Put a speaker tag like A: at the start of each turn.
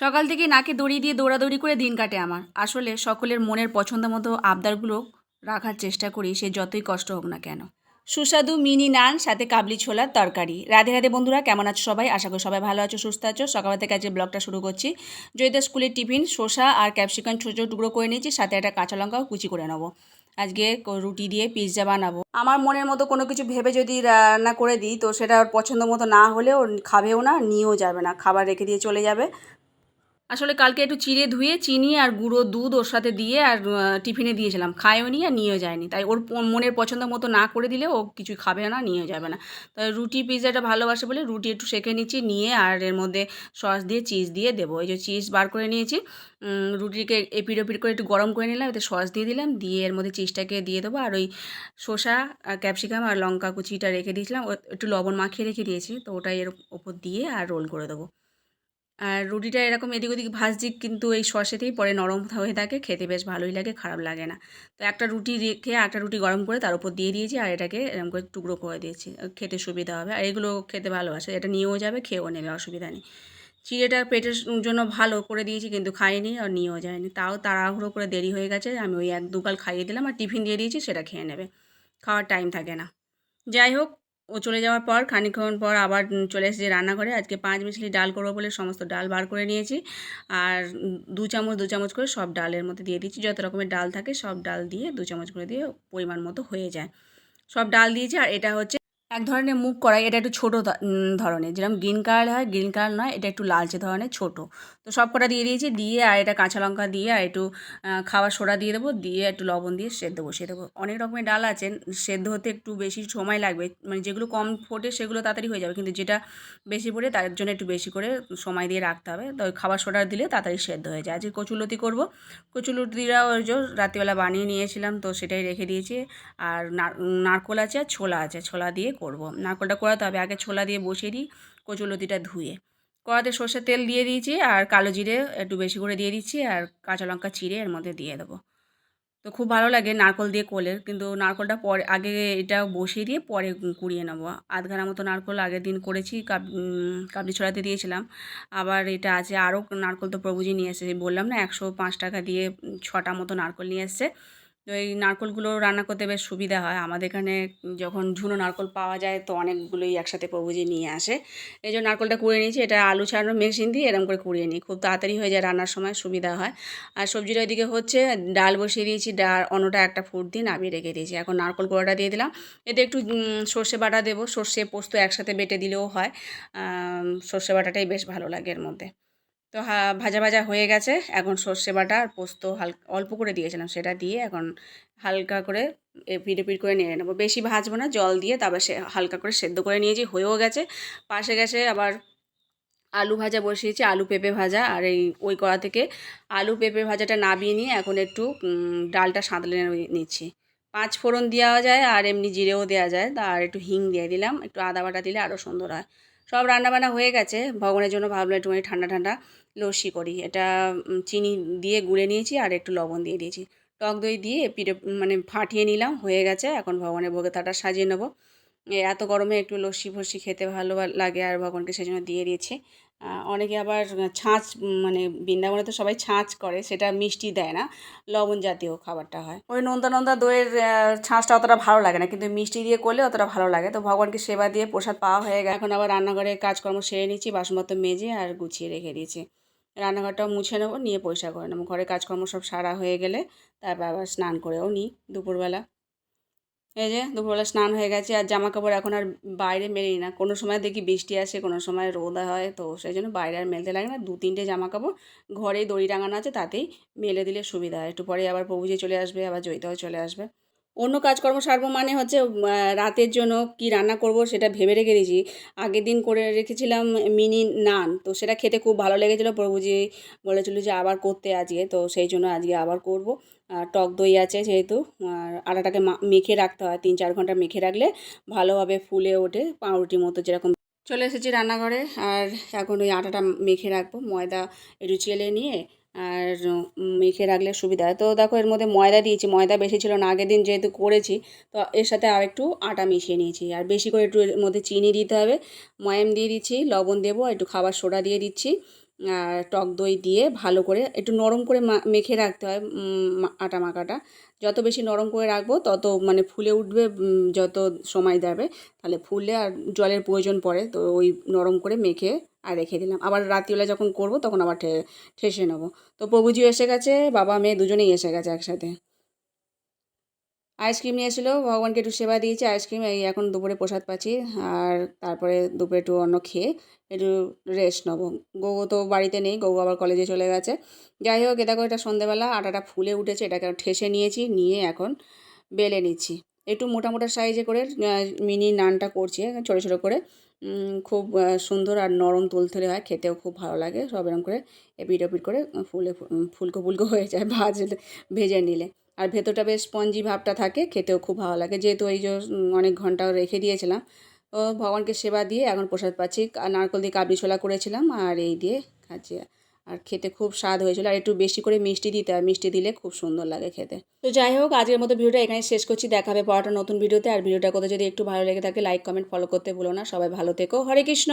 A: সকাল থেকে নাকে দড়ি দিয়ে দৌড়াদৌড়ি করে দিন কাটে আমার। আসলে সকলের মনের পছন্দ মতো আবদারগুলো রাখার চেষ্টা করি, সে যতই কষ্ট হোক না কেন। সুস্বাদু মিনি নান, সাথে কাবলি ছোলার তরকারি। রাধে রাধে বন্ধুরা, কেমন আছো সবাই? আশা করি সবাই ভালো আছো, সুস্থ আছো। সকাল থেকে আজকে ব্লগটা শুরু করছি। জয়িতা স্কুলের টিফিন, শসা আর ক্যাপসিকাম ছোটো টুকরো করে নিয়েছি, সাথে একটা কাঁচা লঙ্কাও কুচি করে নেব। আজকে রুটি দিয়ে পিৎজা বানাবো। আমার মনের মতো কোনো কিছু ভেবে যদি রান্না করে দিই, তো সেটা ওর পছন্দ মতো না হলেও খাবেও না, নিয়েও যাবে না। খাবার রেখে দিয়ে চলে যাবে। আসলে কালকে একটু চিড়ে ধুয়ে, চিনি আর গুঁড়ো দুধ ওর সাথে দিয়ে আর টিফিনে দিয়েছিলাম। খায়ও নি আর নিয়েও যায়নি। তাই ওর মনের পছন্দ মতো না করে দিলে ও কিছু খাবে না, নিয়েও যাবে না। তাই রুটি পিৎজাটা ভালোবাসে বলে রুটি একটু সেঁকে নিচ্ছি, নিয়ে আর এর মধ্যে সস দিয়ে, চিজ দিয়ে দেবো। এই যে চিজ বার করে নিয়েছি রুটিকে এপিড ওপিড করে একটু গরম করে নিলাম, এতে সস দিয়ে দিলাম, দিয়ে এর মধ্যে চিজটাকে দিয়ে দেবো। আর ওই শসা ক্যাপসিকাম আর লঙ্কা কুচিটা রেখে দিয়েছিলাম একটু লবণ মাখিয়ে রেখে দিয়েছি, তো ওটাই এর ওপর দিয়ে আর রোল করে দেবো। আর রুটিটা এরকম এদিক ওদিক ভাজছি কিন্তু এই সসেতেই পরে নরম হয়ে থাকে, খেতে বেশ ভালোই লাগে, খারাপ লাগে না। তো একটা রুটি রেখে একটা রুটি গরম করে তার উপর দিয়ে দিয়েছি আর এটাকে এরকম করে টুকরো করে দিয়েছি। খেতে সুবিধা হবে। আর এগুলো খেতে ভালোবাসে, এটা নিয়েও যাবে, খেয়েও নেবে, অসুবিধা নেই। চিড়েটা পেটের জন্য ভালো করে দিয়েছি কিন্তু খাইনি আর নিয়েও যায়নি। তাও তাড়াহুড়ো করে দেরি হয়ে গেছে, আমি ওই এক দুকাল খাইয়ে দিলাম আর টিফিন দিয়ে দিয়েছি, সেটা খেয়ে নেবে। খাওয়ার টাইম থাকে না। যাই হোক ও চলে যাওয়ার পর, খানিকক্ষণ পর আবার চলে এসেছি রান্নাঘরে। আজকে পাঁচ মিশলি ডাল করব বলে সমস্ত ডাল বার করে নিয়েছি। আর দু চামচ দু চামচ করে সব ডালের মধ্যে দিয়ে দিচ্ছি। যত রকমের ডাল থাকে সব ডাল দিয়ে দু চামচ করে দিয়ে পরিমাণ মতো হয়ে যায়। সব ডাল দিয়েছি আর এটা হচ্ছে এক ধরনের মুখ কড়াই এটা একটু ছোটো ধরনের। যেরকম গ্রিন কালার হয়, গ্রিন কালার নয়, এটা একটু লালচে ধরনের, ছোট। তো সব কটা দিয়ে দিয়েছি, দিয়ে আর এটা কাঁচা লঙ্কা দিয়ে আর একটু খাবার সোডা দিয়ে দেবো, দিয়ে একটু লবণ দিয়ে সেদ্ধ বসিয়ে দেবো। অনেক রকমের ডাল আছে, সেদ্ধ হতে একটু বেশি সময় লাগবে মানে যেগুলো কম ফোটে সেগুলো তাড়াতাড়ি হয়ে যাবে, কিন্তু যেটা বেশি পড়ে তার জন্য একটু বেশি করে সময় দিয়ে রাখতে হবে। তো খাবার সোডা দিলে তাড়াতাড়ি সেদ্ধ হয়ে যায়। আজকে কচুলতি করব। কচুলতিরা ওই যে রাত্রিবেলা বানিয়ে নিয়েছিলাম, তো সেটাই রেখে দিয়েছি। আর নার- নারকোল আছে আর ছোলা আছে, ছোলা দিয়ে করব। নারকোলটা করাতে হবে। আগে ছোলা দিয়ে বসিয়ে দিই কচুলতিটা ধুয়ে। কড়াতে সর্ষের তেল দিয়ে দিয়েছি আর কালো জিরে একটু বেশি করে দিয়ে দিচ্ছি আর কাঁচা লঙ্কা চিড়ে এর মধ্যে দিয়ে দেবো। তো খুব ভালো লাগে নারকল দিয়ে কোলের, কিন্তু নারকলটা পরে, আগে এটা বসিয়ে দিয়ে পরে কুড়িয়ে নেব। আধ ঘানা মতো নারকল আগের দিন করেছি কাব কাবলি ছড়াতে দিয়েছিলাম। আবার এটা আছে, আরও নারকল তো প্রভুজি নিয়ে এসেছে, বললাম না একশো পাঁচ টাকা দিয়ে ছটা মতো নারকল নিয়ে এসছে। তো এই নারকলগুলো রান্না করতে বেশ সুবিধা হয়। আমাদের এখানে যখন ঝুনো নারকল পাওয়া যায়, তো অনেকগুলোই একসাথে প্রভুজি নিয়ে আসে। এই জন্য নারকলটা কুড়িয়ে নিয়েছি, এটা আলু ছাড়ানো মেশিন দিয়ে এরকম করে কুড়িয়ে নিই। খুব তাড়াতাড়ি হয়ে যায় রান্নার সময়, সুবিধা হয়। আর সবজিটা ওইদিকে হচ্ছে, ডাল বসিয়ে দিয়েছি, ডাল অন্যটা একটা ফুট দিয়ে নামিয়ে রেখে দিয়েছি। এখন নারকল গোড়াটা দিয়ে দিলাম। এতে একটু সর্ষে বাটা দেবো। সর্ষে পোস্ত একসাথে বেটে দিলেও হয়। সর্ষে বাটাটাই বেশ ভালো লাগে এর মধ্যে। তো ভাজা ভাজা হয়ে গেছে। এখন সর্ষে বাটা আর পোস্ত হালকা অল্প করে দিয়েছিলাম সেটা দিয়ে এখন হালকা করে এপিট এপিট করে নিয়ে নেব। বেশি ভাজবো না, জল দিয়ে তারপর সে, হালকা করে সেদ্ধ করে নিয়েছি, হয়েও গেছে। পাশে গেছে আবার আলু ভাজা বসিয়েছি, আলু পেঁপে ভাজা আর এই, ওই কড়া থেকে আলু পেঁপে ভাজাটা নাবিয়ে নিয়ে এখন একটু ডালটা সাঁতলে নিচ্ছি। পাঁচ ফোড়ন দেওয়া যায় আর এমনি জিরেও দেওয়া যায়, তা আর একটু হিং দিয়ে দিলাম, একটু আদা বাটা দিলে আরও সুন্দর হয়। সব রান্নাবান্না হয়ে গেছে। ভগবানের জন্য ভাবলাম একটুখানি ঠান্ডা ঠান্ডা লস্যি করি। এটা চিনি দিয়ে গুলে নিয়েছি আর একটু লবণ দিয়ে দিয়েছি। টক দই দিয়ে পিঠে মানে ফাটিয়ে নিলাম, হয়ে গেছে। এখন ভগবানের ভোগে তাটা সাজিয়ে নেব। এত গরমে একটু লস্যি ফস্যি খেতে ভালো লাগে আর ভগবানকে সেই জন্য দিয়ে দিয়েছে। অনেকে আবার ছাঁচ মানে বৃন্দাবনে তো সবাই ছাঁচ করে, সেটা মিষ্টি দেয় না, লবণ জাতীয় খাবারটা হয়। ওই নন্দা নন্দা দইয়ের ছাঁচটা অতটা ভালো লাগে না, কিন্তু মিষ্টি দিয়ে করলে অতটা ভালো লাগে। তো ভগবানকে সেবা দিয়ে প্রসাদ পাওয়া হয়ে গেছে এখন আবার রান্নাঘরে কাজকর্ম সেরে নিচ্ছি, বাসনপত্র মেজে আর গুছিয়ে রেখে দিয়েছি। রান্নাঘরটাও মুছে নেব, নিয়ে পয়সা করে নেব। ঘরে কাজকর্ম সব সারা হয়ে গেলে তারপর আবার স্নান করেও নিই দুপুরবেলা। এই যে দুপুরবেলা স্নান হয়ে গেছে আর জামা কাপড় এখন আর বাইরে মেলি না। কোনো সময় দেখি বৃষ্টি আসে, কোনো সময় রোদ হয়, তো সেই জন্য বাইরে আর মেলতে লাগে না। দু তিনটে জামা কাপড় ঘরেই দড়ি টাঙানো আছে, তাতেই মেলে দিলে সুবিধা হয়। একটু পরে আবার প্রভুজি চলে আসবে, আবার জয়িতাও চলে আসবে। অন্য কাজকর্ম সারবো মানে হচ্ছে রাতের জন্য কি রান্না করব সেটা ভেবে রেখে দিয়েছি। আগের দিন করে রেখেছিলাম মিনি নান, তো সেটা খেতে খুব ভালো লেগেছিলো। প্রভুজি বলেছিল যে আবার করতে আজকে, তো সেই জন্য আজকে আবার করব। টক দই আছে যেহেতু, আর আটাটাকে মেখে রাখতে হয়, তিন চার ঘণ্টা মেখে রাখলে ভালোভাবে ফুলে ওঠে পাউরুটির মতো যেরকম। চলে এসেছি রান্নাঘরে, আর এখন ওই আটাটা মেখে রাখব, ময়দা একটু চেলে নিয়ে, আর মেখে রাখলে সুবিধা হয়। তো দেখো এর মধ্যে ময়দা দিয়েছি, ময়দা বেশি ছিল না, আগের দিন যেহেতু করেছি, তো এর সাথে আর একটু আটা মিশিয়ে নিয়েছি। আর বেশি করে একটু এর মধ্যে চিনি দিতে হবে, ময়াম দিয়ে দিচ্ছি, লবণ দেবো একটু খাবার সোডা দিয়ে দিচ্ছি। টক দই দিয়ে ভালো করে একটু নরম করে মেখে রাখতে হয় আটা মাখাটা। যত বেশি নরম করে রাখব, তত মানে ফুলে উঠবে যত সময় দেবে তাহলে ফুলে আর জলের প্রয়োজন পড়ে। তো ওই নরম করে মেখে আর রেখে দিলাম। আবার রাত্রিবেলা যখন করব, তখন আবার ঠেসে নেব। তো প্রভুজিও এসে গেছে, বাবা, মেয়ে দুজনেই এসে গেছে একসাথে। আইসক্রিম নিয়ে এসেছিল, ভগবানকে একটু সেবা দিয়েছি, আইসক্রিম, এই এখন দুপুরে প্রসাদ পাচ্ছি, আর তারপরে দুপুরে একটু অন্য খেয়ে একটু রেস্ট নেব। গগু তো বাড়িতে নেই, গগু আবার কলেজে চলে গেছে। যাই হোক, এ দেখো এটা সন্ধেবেলা, আটাটা ফুলে উঠেছে, এটাকে ঠেসে নিয়েছি, নিয়ে এখন বেলে নিচ্ছি। একটু মোটা মোটা সাইজে করে মিনি নানটা করছি, ছোটো ছোটো করে। খুব সুন্দর আর নরম তুলতুলে হয়, খেতেও খুব ভালো লাগে। সব এরকম করে এপিট করে ফুলে, ফুলকো ফুলকো হয়ে যায়, ভাজলে, ভেজে নিলে। আর ভেতরটা বেশ স্পঞ্জি ভাবটা থাকে, খেতেও খুব ভালো লাগে। যেহেতু এই যে অনেক ঘণ্টা রেখে দিয়েছিলাম, তো ভগবানকে সেবা দিয়ে এখন প্রসাদ পাচ্ছি। নারকল দিয়ে কাবলি ছোলা করেছিলাম আর এই দিয়ে খাচ্ছি। আর খেতে খুব স্বাদ হয়েছিল। আর একটু বেশি করে মিষ্টি দিতে হয়, মিষ্টি দিলে খুব সুন্দর লাগে খেতে। তো যাই হোক, আজকের মতো ভিডিওটা এখানে শেষ করছি। দেখাবে পড়াটা নতুন ভিডিওতে। আর ভিডিওটা কোথাও যদি একটু ভালো লেগে থাকে লাইক কমেন্ট ফলো করতে ভুলো না। সবাই ভালো থেকো। হরে কৃষ্ণ!